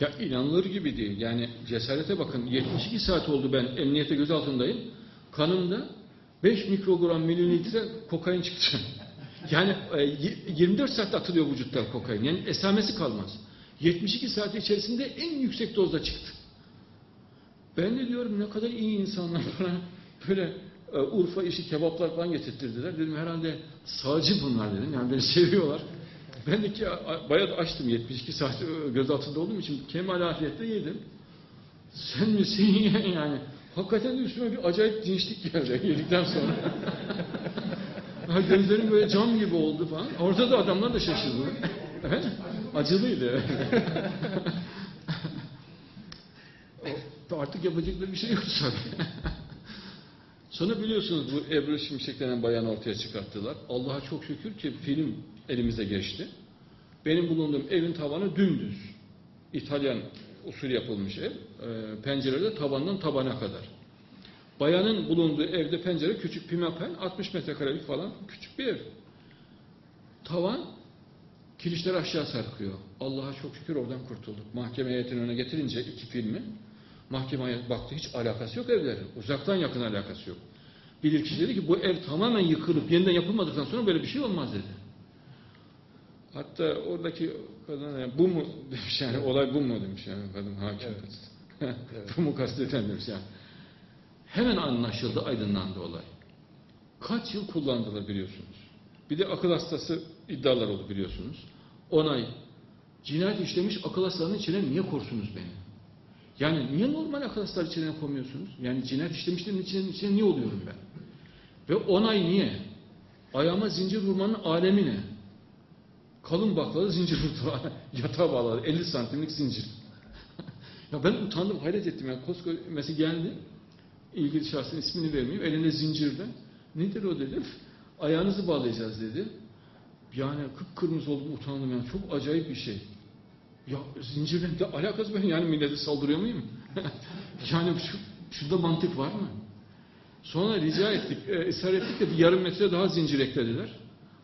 Ya inanılır gibi değil. Yani cesarete bakın. 72 saat oldu ben emniyete gözaltındayım. Kanımda 5 mikrogram mililitre kokain çıktı. Yani e, y- 24 saatte atılıyor vücuttan kokain. Yani esamesi kalmaz. 72 saat içerisinde en yüksek dozda çıktı. Ben de diyorum ne kadar iyi insanlar bana böyle e, Urfa işi kebaplar falan getirttirdiler. Dedim herhalde sağcı bunlar dedim. Yani beni seviyorlar. Ben de ki bayağı açtım 72 saat gözaltında olduğum için kemal afiyetle yedim. Sen misin yani? Hakikaten üstüme bir acayip dinçlik geldi yedikten sonra. Gözlerim böyle cam gibi oldu falan. Orada da adamlar da şaşırdı. Acılıydı. Artık yapacakları bir şey yok tabii. Sonra biliyorsunuz bu Ebru Şimşek denen bayanı ortaya çıkarttılar. Allah'a çok şükür ki film elimize geçti. Benim bulunduğum evin tavanı dümdüz. İtalyan usulü yapılmış ev. Ee, pencerede tavandan tabana kadar. Bayanın bulunduğu evde pencere küçük pimapen 60 metrekarelik falan küçük bir ev. Tavan kirişler aşağı sarkıyor. Allah'a çok şükür oradan kurtulduk. Mahkeme heyetinin önüne getirince iki filmi mahkeme heyeti baktı hiç alakası yok evlerin. Uzaktan yakın alakası yok. Bilirkişi dedi ki bu ev tamamen yıkılıp yeniden yapılmadıktan sonra böyle bir şey olmaz dedi. Hatta oradaki kadın yani bu mu demiş yani olay bu mu demiş yani kadın hakim. Evet. bu mu kasteden demiş yani. Hemen anlaşıldı, aydınlandı olay. Kaç yıl kullandılar biliyorsunuz. Bir de akıl hastası iddialar oldu biliyorsunuz. 10 ay cinayet işlemiş akıl hastalarının içine niye korsunuz beni? Yani niye normal akıl hastaları içine koymuyorsunuz? Yani cinayet işlemişlerin içine, içine niye oluyorum ben? Ve 10 ay niye? Ayağıma zincir vurmanın alemi ne? Kalın baklalı zincir. Yatağa bağladı. 50 santimlik zincir. ya ben utandım, hayret ettim. Yani koskoca mesela geldi. ilgili şahsın ismini vermeyeyim. Elinde zincirde. Nedir o dedim. Ayağınızı bağlayacağız dedi. Yani kıpkırmızı oldum, utandım. Yani çok acayip bir şey. Ya zincirle de alakası var. Yani millete saldırıyor muyum? yani şu, şurada mantık var mı? Sonra rica ettik, e, ısrar ettik de bir yarım metre daha zincir eklediler.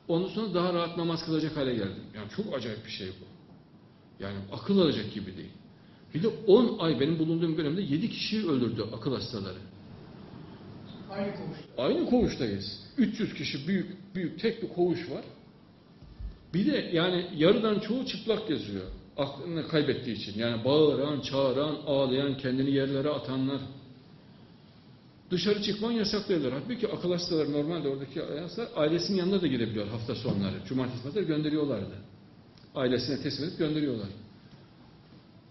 Ondan sonra daha rahat namaz kılacak hale geldim. Yani çok acayip bir şey bu. Yani akıl alacak gibi değil. Bir de 10 ay benim bulunduğum dönemde 7 kişiyi öldürdü akıl hastaları. Aynı koğuşta. Aynı koğuştayız. 300 kişi büyük büyük tek bir koğuş var. Bir de yani yarıdan çoğu çıplak geziyor. Aklını kaybettiği için. Yani bağıran, çağıran, ağlayan, kendini yerlere atanlar. Dışarı çıkman yasaklıyorlar. Halbuki akıl hastaları normalde oradaki hastalar ailesinin yanına da gidebiliyor hafta sonları. Cumartesi pazar gönderiyorlardı. Ailesine teslim edip gönderiyorlar.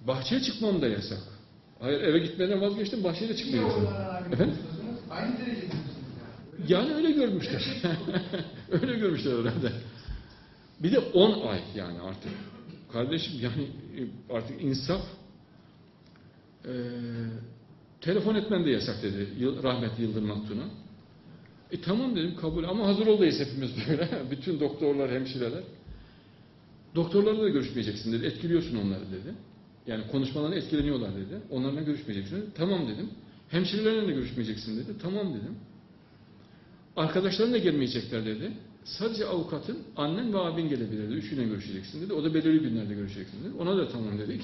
Bahçeye çıkmam da yasak. Hayır eve gitmeden vazgeçtim bahçeye de aynı Efendim? Aynı derecede? Yani öyle görmüşler. öyle görmüşler herhalde. Bir de 10 ay yani artık. Kardeşim yani e, artık insaf eee, telefon etmen de yasak dedi rahmetli Yıldırım Aktun'a. E tamam dedim kabul ama hazır olayız hepimiz böyle. Bütün doktorlar, hemşireler. Doktorlarla da görüşmeyeceksin dedi. Etkiliyorsun onları dedi. Yani konuşmalarına etkileniyorlar dedi. Onlarla görüşmeyeceksin dedi. Tamam dedim. Hemşirelerle de görüşmeyeceksin dedi. Tamam dedim. Arkadaşların da gelmeyecekler dedi. Sadece avukatın, annen ve abin gelebilir dedi. Üçüyle görüşeceksin dedi. O da belirli günlerde görüşeceksin dedi. Ona da tamam dedik.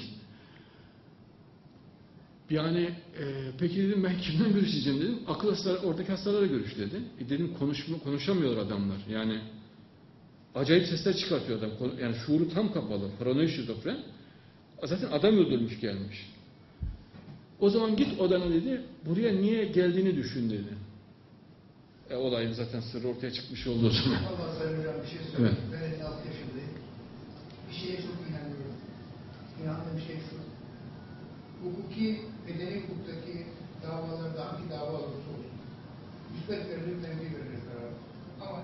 Yani e, peki dedim ben kimden görüşeceğim dedim. Akıl hastaları, oradaki hastalarla görüş dedi. E dedim konuşma, konuşamıyor adamlar. Yani acayip sesler çıkartıyor adam. Yani şuuru tam kapalı. Paranoid şizofren. Zaten adam öldürmüş gelmiş. O zaman git odana dedi. Buraya niye geldiğini düşün dedi. E, olayın zaten sırrı ortaya çıkmış oldu o zaman. Allah Sayın Hocam bir şey söyleyeyim. Ben 56 yaşındayım. Bir şeye çok inanıyorum. İnandığım şey şu. Hukuki, medeni hukuktaki davalarda hangi dava olursa olsun. Müsbet verilir, menfi verilir karar. Ama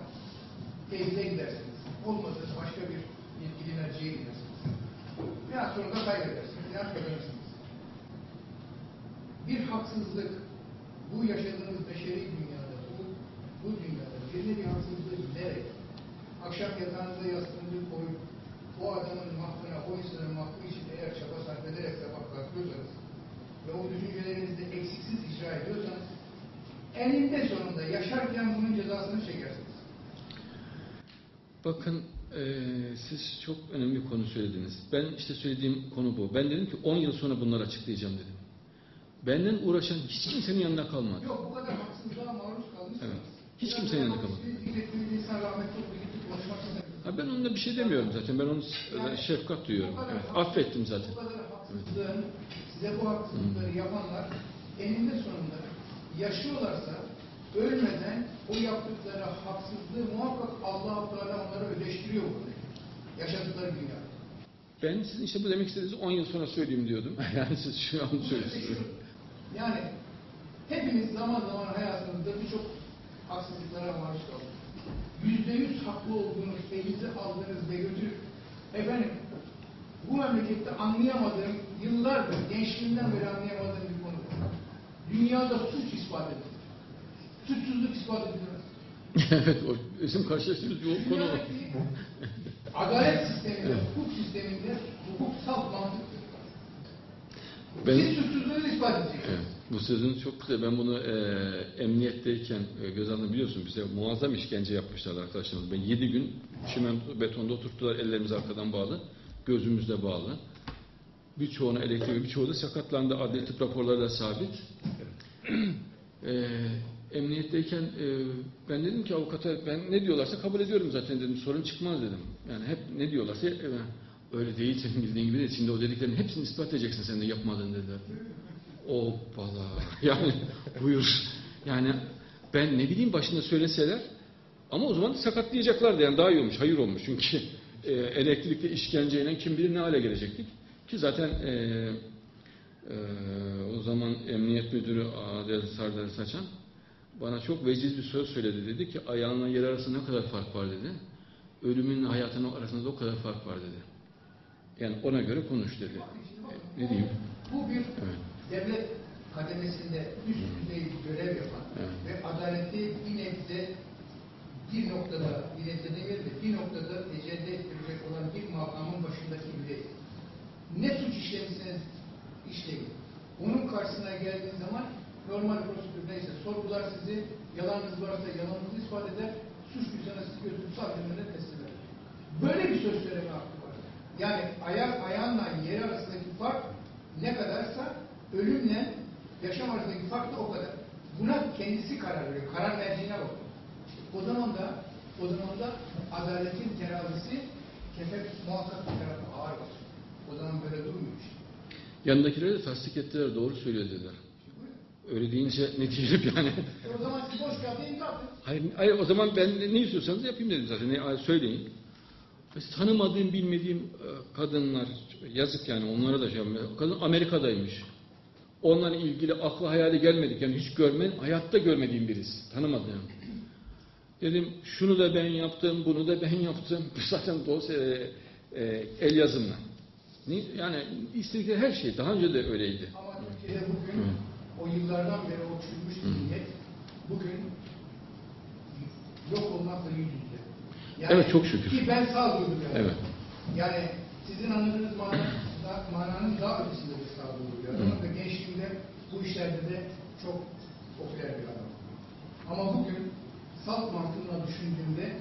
teyze gidersiniz. Olmazsa başka bir yetkili merciye gidersiniz. Biraz sonra da kaybedersiniz. Biraz kazanırsınız. Bir haksızlık bu yaşadığımız beşeri dünyada, bu, bu dünyada birine bir haksızlığı giderek akşam yatağınıza yastığınızı koyup o adamın mahvına, o insanın mahvı için eğer çaba sarf Bakın Ee, siz çok önemli bir konu söylediniz. Ben işte söylediğim konu bu. Ben dedim ki 10 yıl sonra bunları açıklayacağım dedim. Benden uğraşan hiç kimsenin yanında kalmadı. Yok bu kadar haksızlığa maruz kalmışsınız. Evet. Hiç kimsenin yanında kalmadı. Ha, ben onunla bir şey demiyorum zaten. Ben onun e, şefkat duyuyorum. Evet, affettim zaten. Bu kadar haksızlığın, size bu haksızlıkları yapanlar eninde sonunda yaşıyorlarsa ölmeden o yaptıkları haksızlığı Yaşadıkları dünya. Ben sizin işte bu demek istediğinizi 10 yıl sonra söyleyeyim diyordum. Yani siz şu an söylüyorsunuz. Yani hepimiz zaman zaman hayatımızda birçok haksızlıklara maruz kaldık. Yüzde yüz haklı olduğunuz, elinize aldığınız ve götürüp efendim bu memlekette anlayamadığım, yıllardır gençliğimden beri anlayamadığım bir konu. Dünyada suç ispat edilir. Suçsuzluk ispat edilir. evet, o bizim karşılaştığımız bir konu. o. Adalet sisteminde, hukuk sisteminde hukuk salt mantıktır. Ben- Siz suçsuzluğu ispat edeceksiniz. Evet, bu sözün çok güzel. Ben bunu e, emniyetteyken e, göz aldım biliyorsun bize muazzam işkence yapmışlar arkadaşlarımız. Ben 7 gün çimento betonda oturttular ellerimiz arkadan bağlı, gözümüz de bağlı. Birçoğuna elektrik, birçoğu da sakatlandı. Adli tıp raporları da sabit. e, emniyetteyken e, ben dedim ki avukata ben ne diyorlarsa kabul ediyorum zaten dedim. Sorun çıkmaz dedim. Yani hep ne diyorlarsa e, öyle değil senin bildiğin gibi değil. Şimdi o dediklerinin hepsini ispat edeceksin sen de yapmadın dediler. Hoppala. Yani buyur. Yani ben ne bileyim başında söyleseler ama o zaman sakatlayacaklardı yani daha iyi olmuş, hayır olmuş. Çünkü e, elektrikli işkenceyle kim bilir ne hale gelecektik. Ki zaten e, e, o zaman emniyet müdürü Adel Sardar Saçan bana çok veciz bir söz söyledi. Dedi ki ayağınla yer arasında ne kadar fark var dedi. Ölümün hayatının arasında o kadar fark var dedi. Yani ona göre konuş dedi. E, ne diyeyim? Bu bir Evet. devlet kademesinde üst düzey bir görev yapan Evet. ve adaleti bir nebze bir noktada, bir nebze değil de bir noktada tecelli ettirecek olan bir makamın başındaki birey. Ne suç işlemişseniz işleyin. Onun karşısına geldiğiniz zaman normal prosedür neyse sorgular sizi, yalanınız varsa yalanınızı ispat eder, suçluysanız sizi götürüp önüne teslim eder. Böyle bir söz söyleme hakkı var. Yani ayak ayağınla yer arasındaki fark ne kadarsa ölümle yaşam arasındaki fark da o kadar. Buna kendisi karar veriyor. Karar merciğine bakıyor. O zaman da o zaman da adaletin terazisi kefek muhakkak bir tarafa ağır basıyor. O zaman böyle durmuyor işte. Yanındakileri de tasdik ettiler, doğru söylüyor dediler. Öyle deyince ne diyelim yani. E o zaman siz boş kağıda imza atın. Hayır, hayır o zaman ben ne istiyorsanız yapayım dedim zaten. Ne, söyleyin. Biz tanımadığım, bilmediğim e, kadınlar, yazık yani onlara da şey yapmıyor. Kadın Amerika'daymış. Onlarla ilgili aklı hayali gelmedik. Yani hiç görmen, hayatta görmediğim birisi. Tanımadığım. Dedim şunu da ben yaptım, bunu da ben yaptım. Zaten dosya e, e, el yazımla. Yani istedikleri her şey. Daha önce de öyleydi. Ama Türkiye'de bugün o yıllardan beri o çürümüş zihniyet bugün yok olmakla yüz yüze. Evet, çok şükür. Ki ben sağduyuluyum yani. Evet. Yani sizin anladığınız mana, da- mananın daha ötesinde bir sağduyu bir adamım ve gençliğimde bu işlerde de çok popüler bir adam. Ama bugün salt mantığına düşündüğümde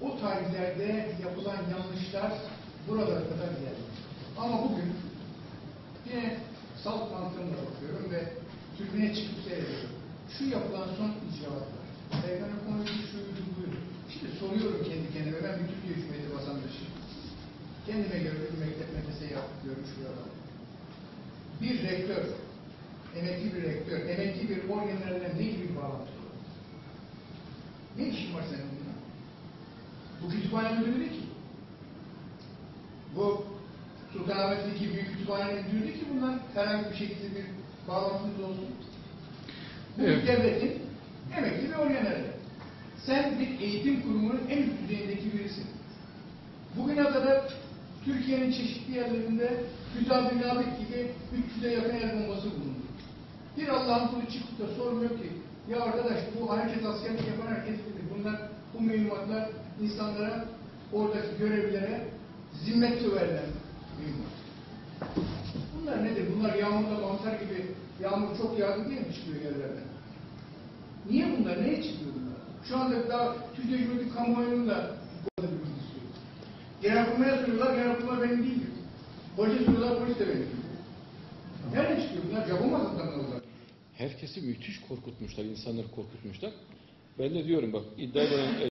o tarihlerde yapılan yanlışlar buralara kadar geldi. Ama bugün yine salt mantığımla bakıyorum ve türbüne çıkıp seyrediyorum. Şu yapılan son icraatlar. Peygamber konuyu şuydu buydu. Şimdi soruyorum kendi kendime. Ben bir Türkiye Cumhuriyeti vatandaşıyım. Kendime göre bir mektep medrese yapıyorum şurada. Bir rektör, emekli bir rektör, emekli bir orgenerle ne gibi bir bağlantı? Ne işin var senin bununla? Bu kütüphane müdürü ki. Bu Sultanahmet'teki büyük kütüphanenin değil ki bundan herhangi bir şekilde bir bağlantımız olsun. Bu Evet. devletin emekli bir orgenerli. Sen bir eğitim kurumunun en üst düzeyindeki birisin. Bugüne kadar Türkiye'nin çeşitli yerlerinde mütabirnamik gibi 300'e yakın el bombası bulundu. Bir Allah'ın kulu çıkıp da sormuyor ki ya arkadaş bu herkes askerlik yapan herkes bilir. Bunlar bu mühimmatlar insanlara oradaki görevlilere zimmetli verilen. Bunlar nedir? Bunlar yağmurda mantar gibi yağmur çok yağdı diye mi çıkıyor yerlerden? Niye bunlar? Neye çıkıyor bunlar? Şu anda daha Türkiye Cumhuriyeti kamuoyunun da Bu kadar bir bilgisi yok. Genelkurmay'a soruyorlar, genelkurmay benim değil. Polise soruyorlar, polis de benim değil. Nerede çıkıyor bunlar? Mı alıyorlar? Herkesi müthiş korkutmuşlar, insanları korkutmuşlar. Ben de diyorum bak iddia eden